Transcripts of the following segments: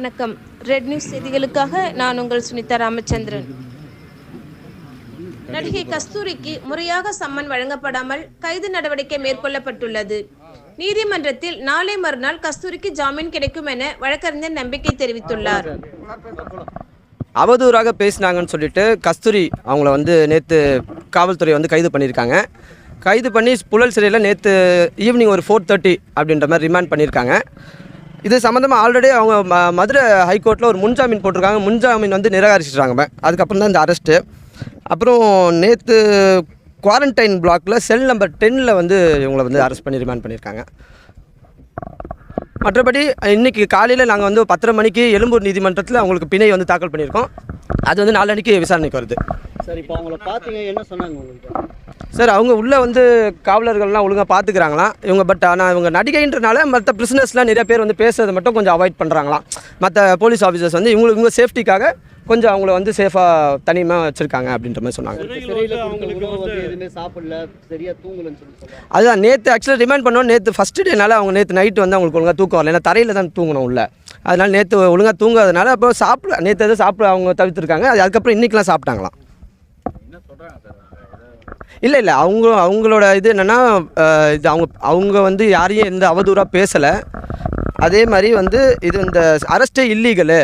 வணக்கம். Red news செய்திகளுக்காக நான் உங்கள் சுனிதா ராமச்சந்திரன். நடிகை கஸ்தூரிக்கு முறையாக சம்மன் வழங்கப்படாமல் கைது நடவடிக்கை மேற்கொள்ளப்பட்டுள்ளது. நீதிமன்றத்தில் நாளை மறுநாள் கஸ்தூரிக்கு ஜாமீன் கிடைக்கும் என வழக்கறிஞர் நம்பிக்கை தெரிவித்துள்ளார். அவதூறாக பேசினாங்கன்னு சொல்லிட்டு கஸ்தூரி அவங்கள வந்து நேற்று காவல்துறை வந்து கைது பண்ணியிருக்காங்க. கைது பண்ணி புழல் சிறையில் நேற்று ஈவினிங் ஒரு ஃபோர் தேர்ட்டி அப்படின்ற மாதிரி ரிமாண்ட் பண்ணியிருக்காங்க. இது சம்மந்தமாக ஆல்ரெடி அவங்க ம மதுரை ஹைகோர்ட்டில் ஒரு முன்ஜாமீன் போட்டிருக்காங்க. முன்ஜாமீன் வந்து நிராகரிச்சிட்டாங்க அதுக்கப்புறம் தான் இந்த அரெஸ்ட்டு அப்புறம் நேற்று குவாரண்டைன் பிளாக்கில் செல் நம்பர் டென்னில் வந்து இவங்களை வந்து அரெஸ்ட் பண்ணி ரிமாண்ட் பண்ணியிருக்காங்க. மற்றபடி இன்னைக்கு காலையில் நாங்கள் வந்து பத்தரை மணிக்கு எழும்பூர் நீதிமன்றத்தில் அவங்களுக்கு பிணை வந்து தாக்கல் பண்ணியிருக்கோம். அது வந்து நாளன்னைக்கு விசாரணைக்கு வருது. சார் இப்போ அவங்கள பார்த்தீங்க என்ன சொன்னாங்க உங்களுக்கு? சார் அவங்க உள்ளே வந்து காவலர்கள்லாம் ஒழுங்காக பார்த்துக்கிறாங்களாம் இவங்க பட் ஆனால் இவங்க நடிகைன்றனால மற்ற பிரிசனர்ஸ்லாம் நிறைய பேர் வந்து பேசுறதை மட்டும் கொஞ்சம் அவாய்ட் பண்ணுறாங்களாம் மற்ற போலீஸ் ஆஃபீஸர்ஸ் வந்து இவங்களுக்கு இவங்க சேஃப்டிக்காக கொஞ்சம் அவங்கள வந்து சேஃபாக தனியாக வச்சுருக்காங்க அப்படின்ற மாதிரி சொன்னாங்க. அதுதான் நேற்று ஆக்சுவலாக ரிமைண்ட் பண்ணோம் நேற்று ஃபஸ்ட்டு டேனால அவங்க நேற்று நைட்டு வந்து அவங்களுக்கு ஒழுங்காக தூக்கம் வரல. ஏன்னா தரையில் தான் தூங்கணும் உள்ள. அதனால நேற்று ஒழுங்காக தூங்காதனால அப்போ சாப்பிட நேற்று எதுவும் சாப்பிட அவங்க தவிர்த்துருக்காங்க. அது அதுக்கப்புறம் இன்றைக்கெலாம் சாப்பிட்டாங்களாம். இல்லை இல்லை. அவங்க அவங்களோட இது என்னென்னா இது அவங்க அவங்க வந்து யாரையும் எந்த அவதூறாக பேசலை. அதே மாதிரி வந்து இது இந்த அரெஸ்ட்டே இல்லீகலு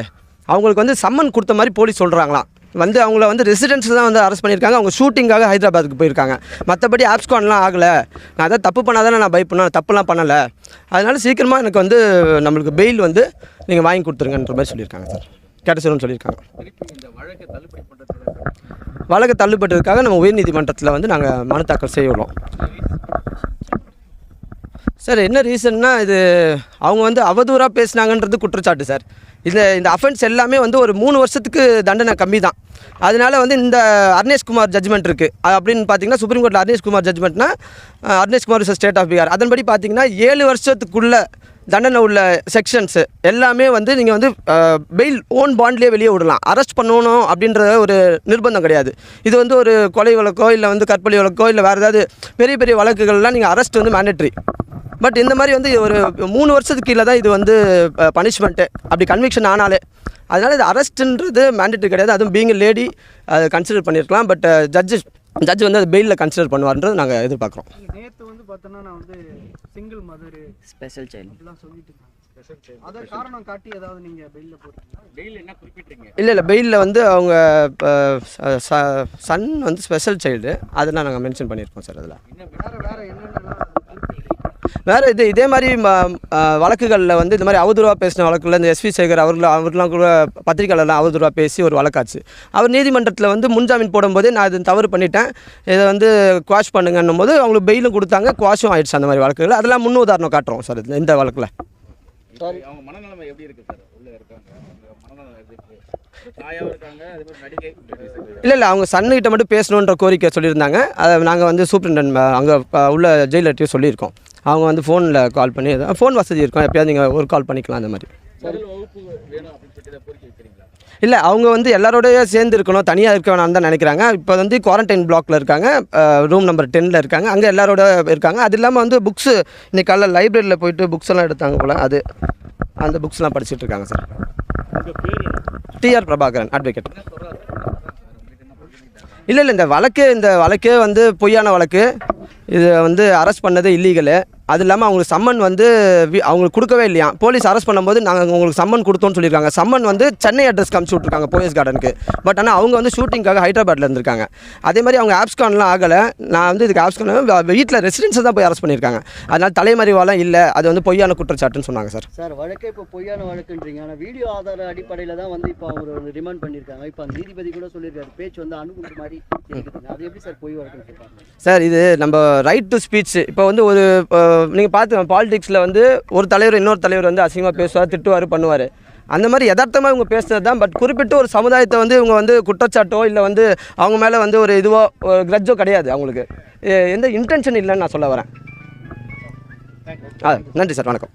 அவங்களுக்கு வந்து சம்மன் கொடுத்த மாதிரி போலீஸ் சொல்கிறாங்களாம் வந்து அவங்கள வந்து ரெசிடென்ஸ் தான் வந்து அரெஸ்ட் பண்ணியிருக்காங்க. அவங்க ஷூட்டிங்காக ஹைதராபாத்துக்கு போயிருக்காங்க. மற்றபடி ஆப்ஸ்கான்லாம் ஆகலை. நான் அதான் தப்பு பண்ணால் தானே நான் பயப்படணும். தப்புலாம் பண்ணலை. அதனால் சீக்கிரமாக எனக்கு வந்து நம்மளுக்கு பெயில் வந்து நீங்கள் வாங்கி கொடுத்துருங்கன்ற மாதிரி சொல்லியிருக்காங்க சார். கிடச்சிரும்னு சொல்லியிருக்காங்க. வழக்கு தள்ளுபட்டதுக்காக நம்ம உயர்நீதிமன்றத்தில் வந்து நாங்கள் மனு தாக்கல் செய்யணும் சார் என்ன ரீசன்னா இது அவங்க வந்து அவதூறாக பேசுனாங்கன்றது குற்றச்சாட்டு சார். இந்த இந்த அஃபென்ஸ் எல்லாமே வந்து ஒரு மூணு வருஷத்துக்கு தண்டனை கம்மி தான் அதனால் வந்து இந்த அர்னேஷ்குமார் ஜட்ஜ்மெண்ட் இருக்குது அப்படின்னு பார்த்தீங்கன்னா சுப்ரீம் கோர்ட்டில் அர்னேஷ்குமார் ஜட்ஜ்மெண்ட்னா அர்னேஷ்குமார் ஸ்டேட் ஆஃப் பீகார் அதன்படி பார்த்தீங்கன்னா ஏழு வருஷத்துக்குள்ள தண்டனை உள்ள செக்ஷன்ஸு எல்லாமே வந்து நீங்கள் வந்து பெயில் ஓன் பாண்ட்லேயே வெளியே விடலாம். அரெஸ்ட் பண்ணணும் அப்படின்ற ஒரு நிர்பந்தம் கிடையாது. இது வந்து ஒரு கொலை வழக்கோ இல்லை வந்து கற்பழி வழக்கோ இல்லை வேறு ஏதாவது பெரிய பெரிய வழக்குகள்லாம் நீங்கள் அரெஸ்ட் வந்து மேண்டட்ரி பட் இந்த மாதிரி வந்து ஒரு மூணு வருஷத்துக்கு கீழே தான் இது வந்து பனிஷ்மெண்ட்டு அப்படி கன்விக்ஷன் ஆனாலே அதனால் இது அரெஸ்ட்டுன்றது மேண்டட்ரி கிடையாது. அதுவும் பீங் லேடி அதை கன்சிடர் பண்ணியிருக்கலாம் பட் ஜட்ஜு ஜட்ஜ் வந்து அது பெயிலில் கன்சிடர் பண்ணுவார்ன்றது நாங்கள் எதிர்பார்க்குறோம். நேத்து வந்து பார்த்தோன்னா நான் வந்து சிங்கிள் மதர் ஸ்பெஷல் சைல்டு சொல்லிட்டு இருந்தேன் அதை காரணம் காட்டி ஏதாவது நீங்க பெயில போறீங்களா இல்லை இல்லை. பெயிலில் வந்து அவங்க சன் வந்து ஸ்பெஷல் சைல்டு அதெல்லாம் நாங்கள் மென்ஷன் பண்ணியிருக்கோம் சார் அதில். வேற இது இதே மாதிரி வழக்குகளில் வந்து இந்த மாதிரி அவதூறாக பேசின வழக்குல இந்த எஸ்வி சேகர் அவர்கள் அவர்லாம் கூட பத்திரிக்கையாளர்லாம் அவதூறாக பேசி ஒரு வழக்காச்சு. அவர் நீதிமன்றத்தில் வந்து முன்ஜாமீன் போடும்போதே நான் இது தவறு பண்ணிட்டேன். இதை வந்து குவாஷ் பண்ணுங்கன்னும் போது அவங்களுக்கு பெயிலும் கொடுத்தாங்க குவாஷும் ஆயிடுச்சு அந்த மாதிரி வழக்குகள். அதெல்லாம் முன் உதாரணம் காட்டுறோம் சார் இந்த- வழக்கில். அவங்க மனநலம் எப்படி இருக்கு சார்? உள்ள இருக்காங்க அவங்க மனநலம் எப்படி இருக்கு? தாயாவும் இருக்காங்க அதே மாதிரி நடிகை இல்லை இல்லை அவங்க சன்னுகிட்ட மட்டும் பேசணுன்ற கோரிக்கை சொல்லியிருந்தாங்க. அதை நாங்கள் வந்து சூப்பரிண்டன் அங்கே உள்ள ஜெயிலர்ட்டையும் சொல்லியிருக்கோம். அவங்க வந்து ஃபோனில் கால் பண்ணி ஃபோன் வசதி இருக்கும். எப்பயாவது நீங்கள் ஒரு கால் பண்ணிக்கலாம் அந்த மாதிரி. இல்லை அவங்க வந்து எல்லாரோடய சேர்ந்து இருக்கணும். தனியாக இருக்க வேணாம்னு தான் நினைக்கிறாங்க. இப்போ வந்து குவாரண்டைன் பிளாக்ல இருக்காங்க. ரூம் நம்பர் டென்னில் இருக்காங்க. அங்கே எல்லாரோட இருக்காங்க. அது இல்லாமல் வந்து புக்ஸு இன்றைக்கி காலைல லைப்ரரியில் போயிட்டு புக்ஸ் எல்லாம் எடுத்தாங்க போல். அது அந்த புக்ஸ்லாம் படிச்சுட்டு இருக்காங்க சார். டிஆர் பிரபாகரன் அட்வொகேட் இல்லை இல்லை இந்த வழக்கு இந்த வழக்கே வந்து பொய்யான வழக்கு. இது வந்து அரெஸ்ட் பண்ணது இல்லீகலு அது இல்லாமல் அவங்களுக்கு சம்மன் வந்து வி- அவங்களுக்கு கொடுக்கவே இல்லையா போலீஸ் அரெஸ்ட் பண்ணும்போது நாங்கள் உங்களுக்கு சம்மன் கொடுத்தோம்னு சொல்லியிருக்காங்க. சம்மன் வந்து சென்னை அட்ரஸ் காமிச்சு விட்ருக்காங்க போலீஸ் கார்டனுக்கு. பட் ஆனால் அவங்க வந்து ஷூட்டிங்காக ஹைதராபாத்தில் இருந்திருக்காங்க. அதே மாதிரி அவங்க ஆப்ஸ்கான்லாம் ஆகலை. நான் வந்து இதுக்கு ஆப்ஸ்கான் வீட்டில் ரெசிடென்ஸை தான் போய் அரெஸ்ட் பண்ணியிருக்காங்க. அதனால் தலைமறைவாலாம் இல்லை. அது வந்து பொய்யான குற்றச்சாட்டுன்னு சொன்னாங்க சார். சார் வழக்கே இப்போ பொய்யான வழக்குன்றீங்க. ஆனால் வீடியோ ஆதார அடிப்படையில் தான் வந்து இப்போ அவர் வந்து ரிமாண்ட் பண்ணியிருக்காங்க. இப்போ அந்த நீதிபதி கூட சொல்லியிருக்காரு. பேச்சு வந்து அணுகுண்டு மாதிரி அது எப்படி சார் பொய் சொல்றாங்க சார் இது நம்ம ரைட் டு ஸ்பீச் இப்போ வந்து ஒரு நீங்கள் பார்த்து பாலிடிக்ஸில் வந்து ஒரு தலைவர் இன்னொரு தலைவர் வந்து அசிங்கமாக பேசுவார் திட்டுவார் பண்ணுவார். அந்த மாதிரி யதார்த்தமாக இவங்க பேசுறது தான் பட் குறிப்பிட்ட ஒரு சமுதாயத்தை வந்து இவங்க வந்து குற்றச்சாட்டோ இல்லை வந்து அவங்க மேலே வந்து ஒரு இதுவோ ஒரு கிரட்ஜோ கிடையாது அவங்களுக்கு. எந்த இன்டென்ஷன் இல்லைன்னு நான் சொல்ல வரேன். ஆ நன்றி சார் வணக்கம்.